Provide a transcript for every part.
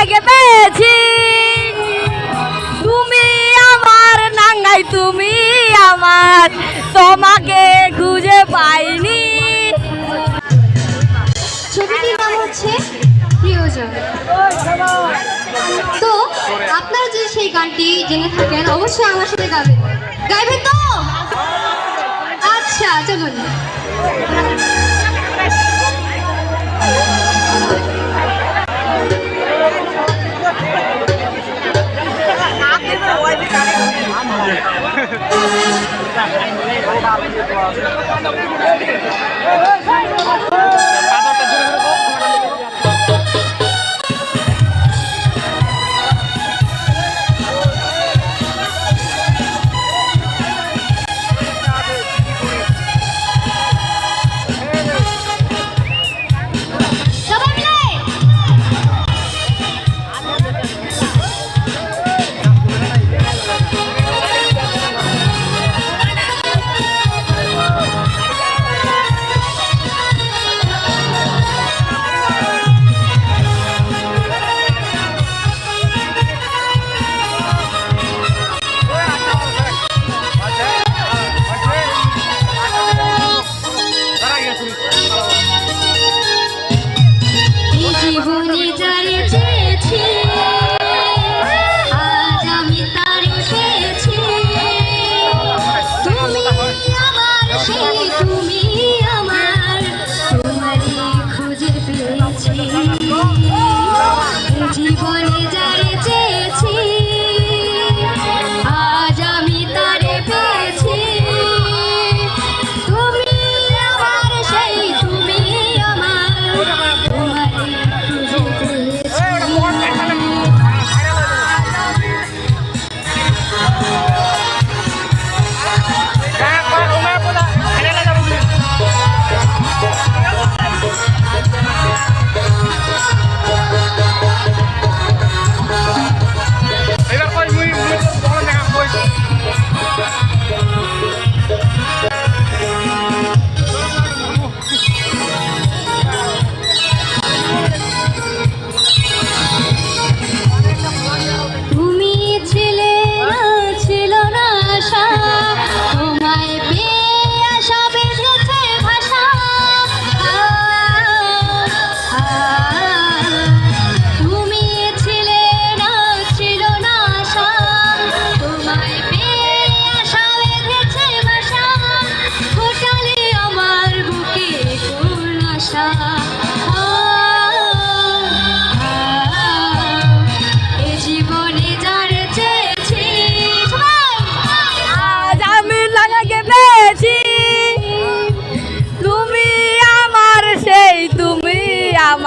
নাঙ্গাইকে পেয়েছি তুমি আমার নাঙ্গাই, তুমি আমার। তোমাকে খুঁজে পাইনি। ছবিটির নাম হচ্ছে তো আপনারা যদি সেই গানটি জেনে থাকেন, অবশ্যই আমার সাথে গাবেন গাইবেন তো? আচ্ছা চলুন। Thank you.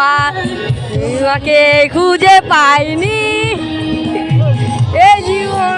আমার তোমাকে খুঁজে পাইনি। এই জীবন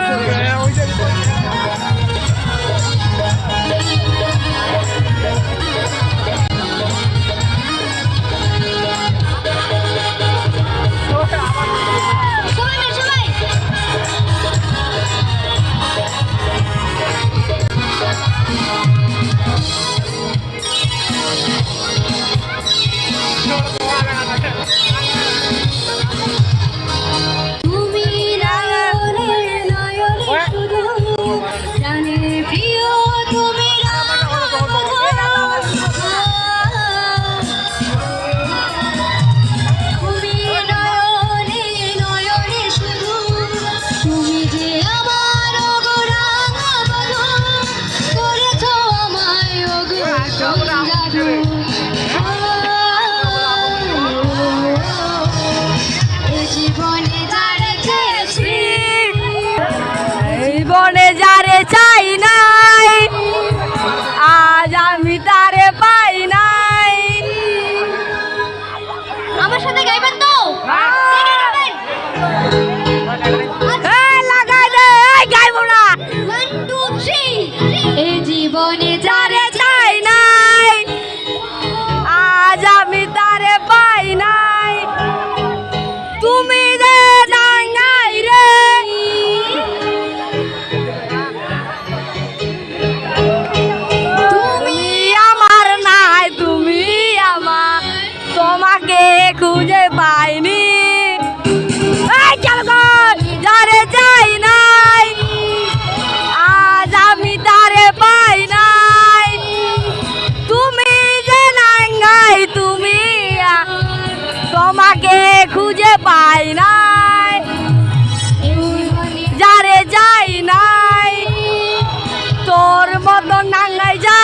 জীবনে যারে চাই নাই আজ আমি তারে পাই নাই। আমার সাথে গাইবেন তো? হ্যাঁ। হ্যাঁ, লাগাই দে গাইব না। জীবনে খুঁজে পাইনি। যারে যাই নাই। আজ আমি তারে পাই নাই। তুমি যে নাঙ্গাই, তুমি তোমাকে খুঁজে পাই নাই। যারে যাই নাই, তোর মতো নাঙ্গাই যা